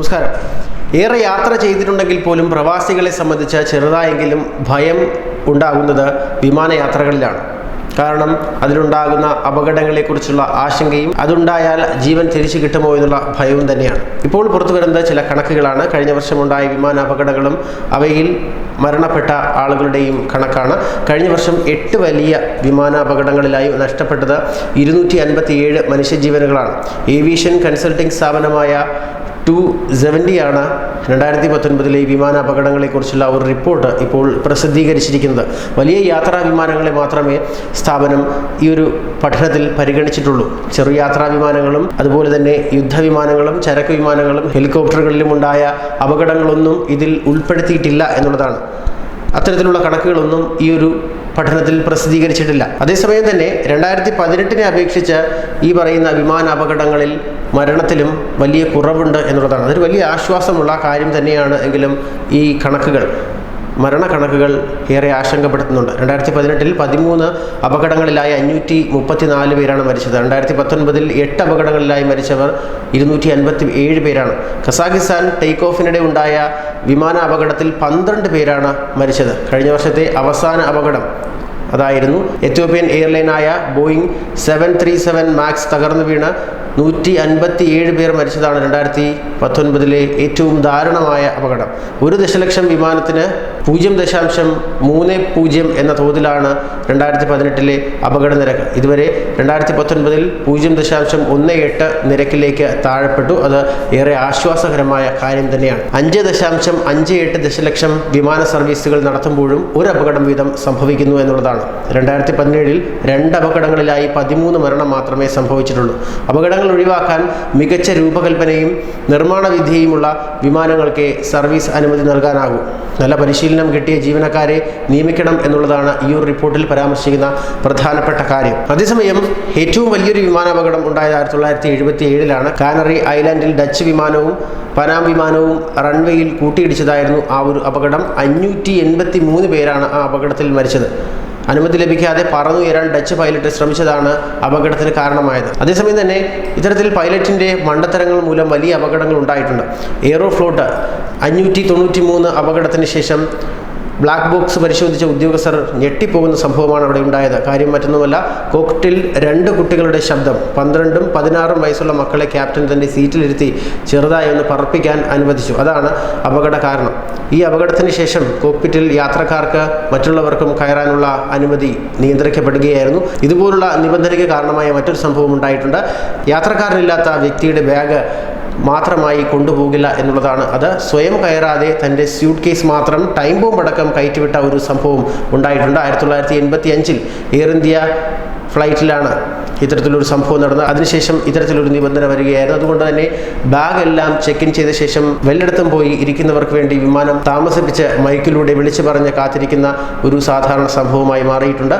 നമസ്കാരം. ഏറെ യാത്ര ചെയ്തിട്ടുണ്ടെങ്കിൽ പോലും പ്രവാസികളെ സംബന്ധിച്ച് ചെറുതായെങ്കിലും ഭയം ഉണ്ടാകുന്നത് വിമാനയാത്രകളിലാണ്. കാരണം അതിലുണ്ടാകുന്ന അപകടങ്ങളെക്കുറിച്ചുള്ള ആശങ്കയും അതുണ്ടായാൽ ജീവൻ തിരിച്ചു കിട്ടുമോ എന്നുള്ള ഭയവും തന്നെയാണ്. ഇപ്പോൾ പുറത്തു വരുന്നത് ചില കണക്കുകളാണ്. കഴിഞ്ഞ വർഷമുണ്ടായ വിമാന അപകടങ്ങളും അവയിൽ മരണപ്പെട്ട ആളുകളുടെയും കണക്കാണ്. കഴിഞ്ഞ വർഷം എട്ട് വലിയ വിമാന അപകടങ്ങളിലായി നഷ്ടപ്പെട്ടത് ഇരുന്നൂറ്റി അൻപത്തിയേഴ് മനുഷ്യജീവനുകളാണ്. ഏവിയേഷൻ കൺസൾട്ടിംഗ് സ്ഥാപനമായ ടു സെവന്റിയാണ് രണ്ടായിരത്തി പത്തൊൻപതിലെ ഈ വിമാന അപകടങ്ങളെക്കുറിച്ചുള്ള ഒരു റിപ്പോർട്ട് ഇപ്പോൾ പ്രസിദ്ധീകരിച്ചിരിക്കുന്നത്. വലിയ യാത്രാ വിമാനങ്ങളെ മാത്രമേ സ്ഥാപനം ഈ ഒരു പഠനത്തിൽ പരിഗണിച്ചിട്ടുള്ളൂ. ചെറു യാത്രാ വിമാനങ്ങളും അതുപോലെ തന്നെ യുദ്ധവിമാനങ്ങളും ചരക്ക് വിമാനങ്ങളും ഹെലികോപ്റ്ററുകളിലും ഉണ്ടായ അപകടങ്ങളൊന്നും ഇതിൽ ഉൾപ്പെടുത്തിയിട്ടില്ല എന്നുള്ളതാണ്. അത്തരത്തിലുള്ള കണക്കുകളൊന്നും ഈ ഒരു പഠനത്തിൽ പ്രസിദ്ധീകരിച്ചിട്ടില്ല. അതേസമയം തന്നെ രണ്ടായിരത്തി പതിനെട്ടിനെ അപേക്ഷിച്ച് ഈ പറയുന്ന വിമാന അപകടങ്ങളിൽ മരണത്തിലും വലിയ കുറവുണ്ട് എന്നുള്ളതാണ്. അതൊരു വലിയ ആശ്വാസമുള്ള കാര്യം തന്നെയാണ് എങ്കിലും ഈ കണക്കുകൾ. മരണക്കണക്കുകൾ ഏറെ ആശങ്കപ്പെടുത്തുന്നുണ്ട്. രണ്ടായിരത്തി പതിനെട്ടിൽ പതിമൂന്ന് അപകടങ്ങളിലായി അഞ്ഞൂറ്റി മുപ്പത്തിനാല് പേരാണ് മരിച്ചത്. രണ്ടായിരത്തി പത്തൊൻപതിൽ എട്ട് അപകടങ്ങളിലായി മരിച്ചവർ ഇരുന്നൂറ്റി അൻപത്തി ഏഴ് പേരാണ്. കസാഖിസ്ഥാൻ ടേക്ക് ഓഫിനിടെ ഉണ്ടായ വിമാന അപകടത്തിൽ പന്ത്രണ്ട് പേരാണ് മരിച്ചത്. കഴിഞ്ഞ വർഷത്തെ അവസാന അപകടം അതായിരുന്നു. Ethiopian എയർലൈനായ Boeing seven three seven max തകർന്നു വീണ് നൂറ്റി അൻപത്തി ഏഴ് പേർ മരിച്ചതാണ് രണ്ടായിരത്തി പത്തൊൻപതിലെ ഏറ്റവും ദാരുണമായ അപകടം. ഒരു ദശലക്ഷം വിമാനത്തിന് പൂജ്യം ദശാംശം മൂന്ന് പൂജ്യം എന്ന തോതിലാണ് രണ്ടായിരത്തി പതിനെട്ടിലെ അപകട നിരക്ക്. ഇതുവരെ രണ്ടായിരത്തി പത്തൊൻപതിൽ പൂജ്യം ദശാംശം ഒന്ന് എട്ട് നിരക്കിലേക്ക് താഴെപ്പെട്ടു. അത് ഏറെ ആശ്വാസകരമായ കാര്യം തന്നെയാണ്. അഞ്ച് ദശാംശം അഞ്ച് എട്ട് ദശലക്ഷം വിമാന സർവീസുകൾ നടത്തുമ്പോഴും ഒരു അപകടം വീതം സംഭവിക്കുന്നു എന്നുള്ളതാണ്. രണ്ടായിരത്തി പതിനേഴിൽ രണ്ട് അപകടങ്ങളിലായി പതിമൂന്ന് മരണം മാത്രമേ സംഭവിച്ചിട്ടുള്ളൂ. അപകടങ്ങൾ ഒഴിവാക്കാൻ മികച്ച രൂപകൽപ്പനയും നിർമ്മാണ വിധിയുമുള്ള വിമാനങ്ങൾക്ക് സർവീസ് അനുമതി നൽകാനാകും. നല്ല പരിശീലനം കിട്ടിയ ജീവനക്കാരെ നിയമിക്കണം എന്നുള്ളതാണ് ഈ ഒരു റിപ്പോർട്ടിൽ പരാമർശിക്കുന്ന പ്രധാനപ്പെട്ട കാര്യം. അതേസമയം ഏറ്റവും വലിയൊരു വിമാനാപകടം ഉണ്ടായത് ആയിരത്തി തൊള്ളായിരത്തി എഴുപത്തി ഏഴിലാണ് കാനറി ഐലൻഡിൽ ഡച്ച് വിമാനവും പനാം വിമാനവും റൺവേയിൽ കൂട്ടിയിടിച്ചതായിരുന്നു ആ ഒരു അപകടം. അഞ്ഞൂറ്റി എൺപത്തി മൂന്ന് പേരാണ് ആ അപകടത്തിൽ മരിച്ചത്. അനുമതി ലഭിക്കാതെ പറന്നുയരാൻ ഡച്ച് പൈലറ്റ് ശ്രമിച്ചതാണ് അപകടത്തിന് കാരണമായത്. അതേസമയം തന്നെ ഇത്തരത്തിൽ പൈലറ്റിന്റെ മണ്ടത്തരങ്ങൾ മൂലം വലിയ അപകടങ്ങൾ ഉണ്ടായിട്ടുണ്ട്. എയറോഫ്ലോട്ട് അഞ്ഞൂറ്റി തൊണ്ണൂറ്റി മൂന്ന് അപകടത്തിന് ശേഷം ബ്ലാക്ക് ബോക്സ് പരിശോധിച്ച ഉദ്യോഗസ്ഥർ ഞെട്ടിപ്പോകുന്ന സംഭവമാണ് അവിടെ ഉണ്ടായത്. കാര്യം മറ്റൊന്നുമല്ല കോക്ടിൽ രണ്ട് കുട്ടികളുടെ ശബ്ദം പന്ത്രണ്ടും പതിനാറും വയസ്സുള്ള മക്കളെ ക്യാപ്റ്റൻ തന്റെ സീറ്റിലിരുത്തി ചെറുതായി ഒന്ന് പറപ്പിക്കാൻ അനുവദിച്ചു. അതാണ് അപകട കാരണം. ഈ അപകടത്തിന് ശേഷം കോക്പിറ്റിൽ യാത്രക്കാർക്ക് മറ്റുള്ളവർക്കും കയറാനുള്ള അനുമതി നിയന്ത്രിക്കപ്പെടുകയായിരുന്നു. ഇതുപോലുള്ള നിബന്ധനയ്ക്ക് കാരണമായ മറ്റൊരു സംഭവം ഉണ്ടായിട്ടുണ്ട്. യാത്രക്കാരനില്ലാത്ത വ്യക്തിയുടെ ബാഗ് മാത്രമായി കൊണ്ടുപോകില്ല എന്നുള്ളതാണ്. അത് സ്വയം കയറാതെ തന്റെ സ്യൂട്ട് കേസ് മാത്രം ടൈം ബോംബ് അടക്കം കയറ്റിവിട്ട ഒരു സംഭവം ഉണ്ടായിട്ടുണ്ട്. ആയിരത്തി തൊള്ളായിരത്തി എൺപത്തി അഞ്ചിൽ എയർ ഇന്ത്യ ഫ്ലൈറ്റിലാണ് ഇത്തരത്തിലൊരു സംഭവം നടന്നത്. അതിനുശേഷം ഇത്തരത്തിലൊരു നിബന്ധന വരികയായിരുന്നു. അതുകൊണ്ട് തന്നെ ബാഗ് എല്ലാം ചെക്ക് ഇൻ ചെയ്ത ശേഷം വെള്ളിടത്തും പോയി ഇരിക്കുന്നവർക്ക് വേണ്ടി വിമാനം താമസിപ്പിച്ച് മൈക്കിലൂടെ വിളിച്ചു പറഞ്ഞ് കാത്തിരിക്കുന്ന ഒരു സാധാരണ സംഭവമായി മാറിയിട്ടുണ്ട്.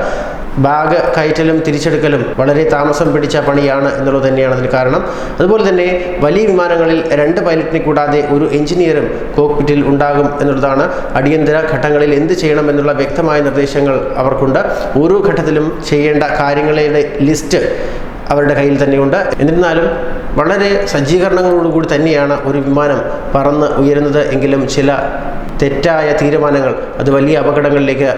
ബാഗ് കയറ്റലും തിരിച്ചെടുക്കലും വളരെ താമസം പിടിച്ച പണിയാണ് എന്നുള്ളത് തന്നെയാണ് അതിന് കാരണം. അതുപോലെ തന്നെ വലിയ വിമാനങ്ങളിൽ രണ്ട് പൈലറ്റിനെ കൂടാതെ ഒരു എഞ്ചിനീയറും കോക്പിറ്റിൽ ഉണ്ടാകും എന്നുള്ളതാണ് അടിയന്തര ഘട്ടങ്ങളിൽ എന്ത് ചെയ്യണം എന്നുള്ള വ്യക്തമായ നിർദ്ദേശങ്ങൾ അവർക്കുണ്ട്. ഓരോ ഘട്ടത്തിലും ചെയ്യേണ്ട കാര്യങ്ങളുടെ ലിസ്റ്റ് അവരുടെ കയ്യിൽ തന്നെയുണ്ട്. എന്നിരുന്നാലും വളരെ സജ്ജീകരണങ്ങളോടുകൂടി തന്നെയാണ് ഒരു വിമാനം പറന്ന് ഉയരുന്നത്. എങ്കിലും ചില തെറ്റായ തീരുമാനങ്ങൾ അത് വലിയ അപകടങ്ങളിലേക്ക്